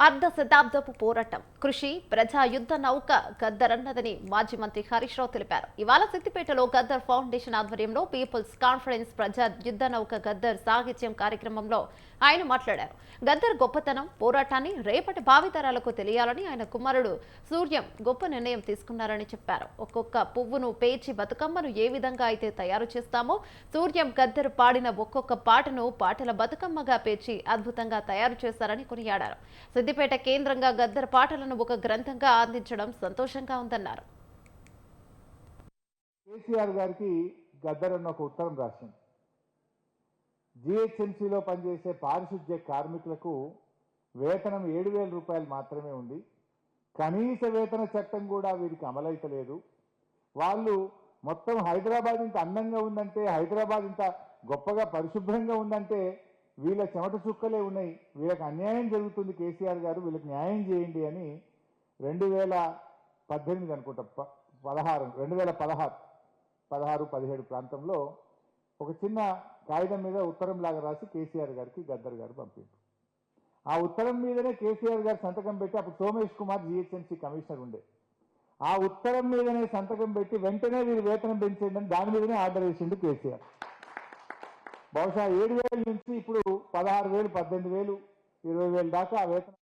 అర్ధ శతాబ్దపు పోరాటం కృషి ప్రజా యుద్ధ నౌక గద్దర్ అన్నదని మాజీ మంత్రి హరీష్ రావు తెలిపారు. ఇవాళ సిద్దిపేటలో గద్దర్ ఫౌండేషన్ ఆధ్వర్యంలో పీపుల్స్ కాన్ఫరెన్స్ ప్రజా యుద్ధ నౌక గద్దర్ సాహిత్యం కార్యక్రమంలో ఆయన మాట్లాడారు. గద్దర్ గొప్పతనం పోరాటాన్ని రేపటి భావితరాలకు తెలియాలని ఆయన కుమారుడు సూర్యం గొప్ప నిర్ణయం తీసుకున్నారని చెప్పారు. ఒక్కొక్క పువ్వును పేర్చి బతుకమ్మను ఏ విధంగా అయితే తయారు చేస్తామో సూర్యం గద్దర్ పాడిన ఒక్కొక్క పాటను పాటల బతుకమ్మగా పేర్చి అద్భుతంగా తయారు చేశారని కొనియాడారు. సిద్దిపేట కేంద్రంగా గద్దర్ పాటలను ఒక గ్రంథంగా అందించడం సంతోషంగా ఉందన్నారు. కేసీఆర్ గారికి గద్దర్ అన్న ఒక ఉత్తరం రాసింది. జిహెచ్ఎంసీలో పనిచేసే పారిశుద్ధ్య కార్మికులకు వేతనం ఏడు వేల రూపాయలు మాత్రమే ఉంది. కనీస వేతన చట్టం కూడా వీరికి అమలైతలేదు. వాళ్ళు మొత్తం హైదరాబాద్ ఇంత అందంగా ఉందంటే హైదరాబాద్ ఇంత గొప్పగా పరిశుభ్రంగా ఉందంటే వీళ్ళ చెమట చుక్కలే ఉన్నాయి. వీళ్ళకి అన్యాయం జరుగుతుంది కేసీఆర్ గారు వీళ్ళకి న్యాయం చేయండి అని రెండు వేల పద్దెనిమిది అనుకుంటా ప- పదహారు రెండు వేల పదహారు పదహారు పదిహేడు ప్రాంతంలో ఒక చిన్న కాగితం మీద ఉత్తరం లాగా రాసి కేసీఆర్ గారికి గద్దర్ గారు పంపిండు ఆ ఉత్తరం మీదనే కేసీఆర్ గారు సంతకం పెట్టి అప్పుడు సోమేష్ కుమార్ జిహెచ్ఎంసీ కమిషనర్ ఉండే. ఆ ఉత్తరం మీదనే సంతకం పెట్టి వెంటనే వీరు వేతనం పెంచేయండి దాని మీదనే ఆర్డర్ వేసిండు కేసీఆర్. బహుశా ఏడు వేల నుంచి ఇప్పుడు పదహారు వేలు పద్దెనిమిది వేలు ఇరవై వేలు దాకా ఆ వేతనం